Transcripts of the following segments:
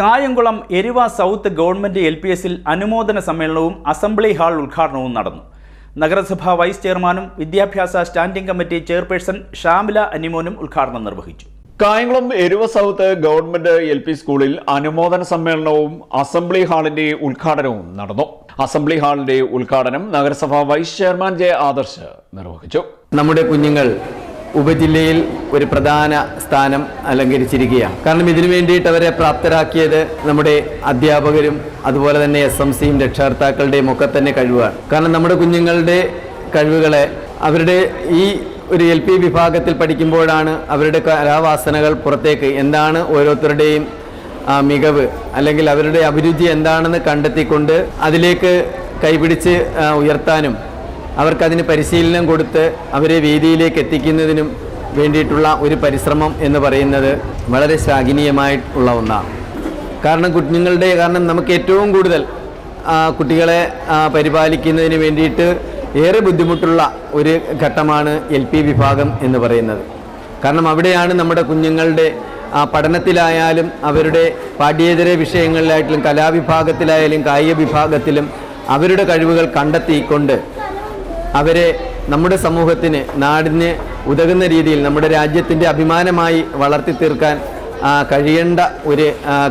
Kayamkulam Eruva south government L P എസിൽ അനുമോദന സമ്മേളനവും അസംബ്ലി ഹാൾ ഉദ്ഘാടനവും നടന്നു. നഗരസഭാ വൈസ് ചെയർമാനും വിദ്യാഭ്യാസ സ്റ്റാൻഡിംഗ് കമ്മിറ്റി ചെയർപേഴ്സൺ ഷാമില അനിമോനും ഉദ്ഘാടനം നിർവഹിച്ചു. Kayamkulam Eruva south government L P സ്കൂളിൽ അനുമോദന സമ്മേളനവും അസംബ്ലി ഹാളിന്റെ ഉദ്ഘാടനവും നടന്നു. അസംബ്ലി ഹാളിന്റെ ഉദ്ഘാടനം നഗരസഭാ വൈസ് ചെയർമാൻ ജെ ആദർശ് നിർവഹിച്ചു. നമ്മുടെ കുഞ്ഞുങ്ങൾ ഉപജില്ലയിൽ ഒരു പ്രധാന സ്ഥാനം അലങ്കരിച്ചിരിക്കുകയാണ്. കാരണം ഇതിനു വേണ്ടിയിട്ട് അവരെ പ്രാപ്തരാക്കിയത് നമ്മുടെ അധ്യാപകരും അതുപോലെ തന്നെ എസ് എം സിയും രക്ഷകർത്താക്കളുടെയും ഒക്കെ തന്നെ കഴിവാണ്. കാരണം നമ്മുടെ കുഞ്ഞുങ്ങളുടെ കഴിവുകളെ അവരുടെ ഈ ഒരു എൽ പി വിഭാഗത്തിൽ പഠിക്കുമ്പോഴാണ് അവരുടെ കലാവാസനകൾ പുറത്തേക്ക് എന്താണ് ഓരോരുത്തരുടെയും മികവ് അല്ലെങ്കിൽ അവരുടെ അഭിരുചി എന്താണെന്ന് കണ്ടെത്തിക്കൊണ്ട് അതിലേക്ക് കൈപിടിച്ച് ഉയർത്താനും അവർക്കതിന് പരിശീലനം കൊടുത്ത് അവരെ വേദിയിലേക്ക് എത്തിക്കുന്നതിനും വേണ്ടിയിട്ടുള്ള ഒരു പരിശ്രമം എന്ന് പറയുന്നത് വളരെ ശ്ലാഘനീയമായിട്ടുള്ള ഒന്നാണ്. കാരണം കുഞ്ഞുങ്ങളുടെ കാരണം നമുക്ക് ഏറ്റവും കൂടുതൽ കുട്ടികളെ പരിപാലിക്കുന്നതിന് വേണ്ടിയിട്ട് ഏറെ ബുദ്ധിമുട്ടുള്ള ഒരു ഘട്ടമാണ് എൽ പി വിഭാഗം എന്ന് പറയുന്നത്. കാരണം അവിടെയാണ് നമ്മുടെ കുഞ്ഞുങ്ങളുടെ പഠനത്തിലായാലും അവരുടെ പാഠ്യേതര വിഷയങ്ങളിലായിട്ടും കലാവിഭാഗത്തിലായാലും കായിക വിഭാഗത്തിലും അവരുടെ കഴിവുകൾ കണ്ടെത്തിക്കൊണ്ട് അവരെ നമ്മുടെ സമൂഹത്തിന് നാടിന് ഉതകുന്ന രീതിയിൽ നമ്മുടെ രാജ്യത്തിന്റെ അഭിമാനമായി വളർത്തി തീർക്കാൻ കഴിയേണ്ട ഒരു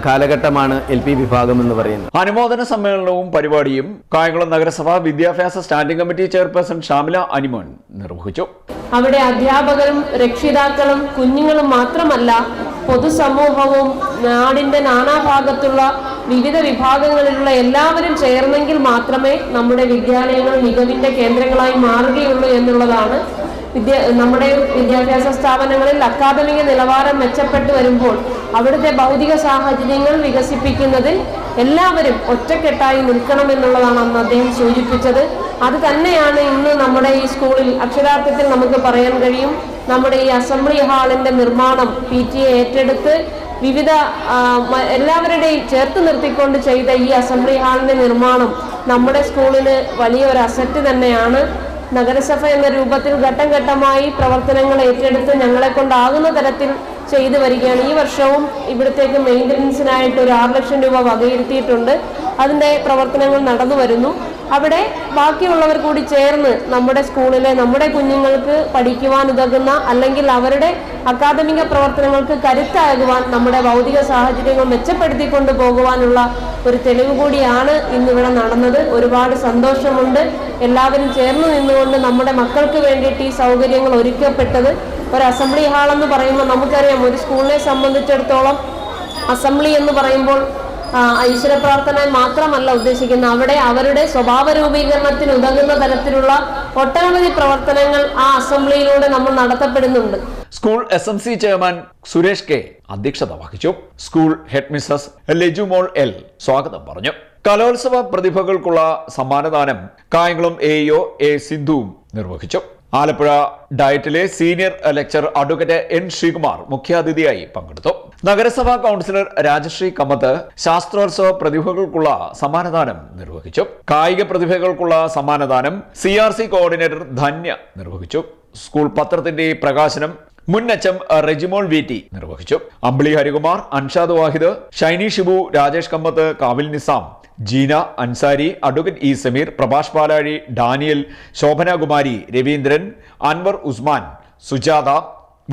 കാലഘട്ടമാണ് എൽ പി വിഭാഗം എന്ന് പറയുന്നത്. അനുമോദന സമ്മേളനവും പരിപാടിയും കായംകുളം നഗരസഭ വിദ്യാഭ്യാസ standing committee chairperson Shamila Animon നിർവഹിച്ചു. അവിടെ അധ്യാപകരും രക്ഷിതാക്കളും കുഞ്ഞുങ്ങളും മാത്രമല്ല പൊതുസമൂഹവും നാടിന്റെ നാനാഭാഗത്തുള്ള വിവിധ വിഭാഗങ്ങളിലുള്ള എല്ലാവരും ചേർന്നെങ്കിൽ മാത്രമേ നമ്മുടെ വിദ്യാലയങ്ങൾ മികവിന്റെ കേന്ദ്രങ്ങളായി മാറുകയുള്ളൂ എന്നുള്ളതാണ് വിദ്യ നമ്മുടെ വിദ്യാഭ്യാസ സ്ഥാപനങ്ങളിൽ അക്കാദമിക നിലവാരം മെച്ചപ്പെട്ടു വരുമ്പോൾ അവിടുത്തെ ഭൗതിക സാഹചര്യങ്ങൾ വികസിപ്പിക്കുന്നതിൽ എല്ലാവരും ഒറ്റക്കെട്ടായി നിൽക്കണം എന്നുള്ളതാണ് അന്ന് അദ്ദേഹം സൂചിപ്പിച്ചത്. അത് തന്നെയാണ് ഇന്ന് നമ്മുടെ ഈ സ്കൂളിൽ അക്ഷരാർത്ഥത്തിൽ നമുക്ക് പറയാൻ കഴിയും. നമ്മുടെ ഈ അസംബ്ലി ഹാളിന്റെ നിർമ്മാണം പി ടി ഏറ്റെടുത്ത് വിവിധ എല്ലാവരുടെയും ചേർത്ത് നിർത്തിക്കൊണ്ട് ചെയ്ത ഈ അസംബ്ലി ഹാളിന്റെ നിർമ്മാണം നമ്മുടെ സ്കൂളിന് വലിയൊരു അസറ്റ് തന്നെയാണ്. നഗരസഭ എന്ന രൂപത്തിൽ ഘട്ടം ഘട്ടമായി പ്രവർത്തനങ്ങൾ ഏറ്റെടുത്ത് ഞങ്ങളെ കൊണ്ടാകുന്ന തരത്തിൽ ചെയ്തു വരികയാണ്. ഈ വർഷവും ഇവിടത്തേക്ക് മെയിന്റനൻസിനായിട്ട് ഒരു ആറ് ലക്ഷം രൂപ വകയിരുത്തിയിട്ടുണ്ട്. അതിന്റെ പ്രവർത്തനങ്ങൾ നടന്നു വരുന്നു. അവിടെ ബാക്കിയുള്ളവർ കൂടി ചേർന്ന് നമ്മുടെ സ്കൂളിലെ നമ്മുടെ കുഞ്ഞുങ്ങൾക്ക് പഠിക്കുവാൻ ഉതകുന്ന അല്ലെങ്കിൽ അവരുടെ അക്കാദമിക പ്രവർത്തനങ്ങൾക്ക് കരുത്താകുവാൻ നമ്മുടെ ഭൗതിക സാഹചര്യങ്ങൾ മെച്ചപ്പെടുത്തിക്കൊണ്ട് പോകുവാനുള്ള ഒരു തെളിവ് കൂടിയാണ് ഇന്നിവിടെ നടന്നത്. ഒരുപാട് സന്തോഷമുണ്ട്. എല്ലാവരും ചേർന്ന് നിന്നുകൊണ്ട് നമ്മുടെ മക്കൾക്ക് വേണ്ടിയിട്ട് ഈ സൗകര്യങ്ങൾ ഒരുക്കപ്പെട്ടത്. ഒരു അസംബ്ലി ഹാൾ എന്ന് പറയുമ്പോൾ നമുക്കറിയാം ഒരു സ്കൂളിനെ സംബന്ധിച്ചിടത്തോളം അസംബ്ലി എന്ന് പറയുമ്പോൾ ഈശ്വര പ്രാർത്ഥന മാത്രമല്ല ഉദ്ദേശിക്കുന്ന അവിടെ അവരുടെ സ്വഭാവ രൂപീകരണത്തിന് ഉതകുന്ന തരത്തിലുള്ള ഒട്ടനവധി പ്രവർത്തനങ്ങൾ ആ അസംബ്ലിയിലൂടെ നമ്മൾ നടത്തപ്പെടുന്നുണ്ട്. School S M C chairman Suresh K അധ്യക്ഷത വഹിച്ചു. School head Mrs Lejumol L സ്വാഗതം പറഞ്ഞു. കലോത്സവ പ്രതിഭകൾക്കുള്ള സമ്മാനദാനം കായംകുളം എ ഒ എ സിന്ധുവും നിർവഹിച്ചു. Alappuzha ഡയറ്റിലെ senior lecturer advocate N Sreekumar മുഖ്യാതിഥിയായി പങ്കെടുത്തു. നഗരസഭാ കൗൺസിലർ രാജശ്രീ കമ്മത്ത് ശാസ്ത്രോത്സവ പ്രതിഭകൾക്കുള്ള സമ്മാനദാനം നിർവഹിച്ചു. കായിക പ്രതിഭകൾക്കുള്ള സമ്മാനദാനം സി കോർഡിനേറ്റർ ധന്യ നിർവഹിച്ചു. സ്കൂൾ പത്രത്തിന്റെ പ്രകാശനം മുൻ H M Rejimol V T നിർവഹിച്ചു. അമ്പിളി ഹരികുമാർ അൻഷാദ് വാഹിദ് Shiny Shibu Rajesh Kammath Kavil Nizam Jeena Ansari advocate E Sameer Prabhash Palazhi Daniel Sobhanakumari Raveendran Anwar Usman Sujatha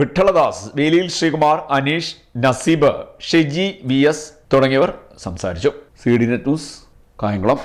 Vittaladas Veliyil Sreekumar Aneesh Naseeb Sheji V S തുടങ്ങിയവർ സംസാരിച്ചു. C D net news Kayamkulam.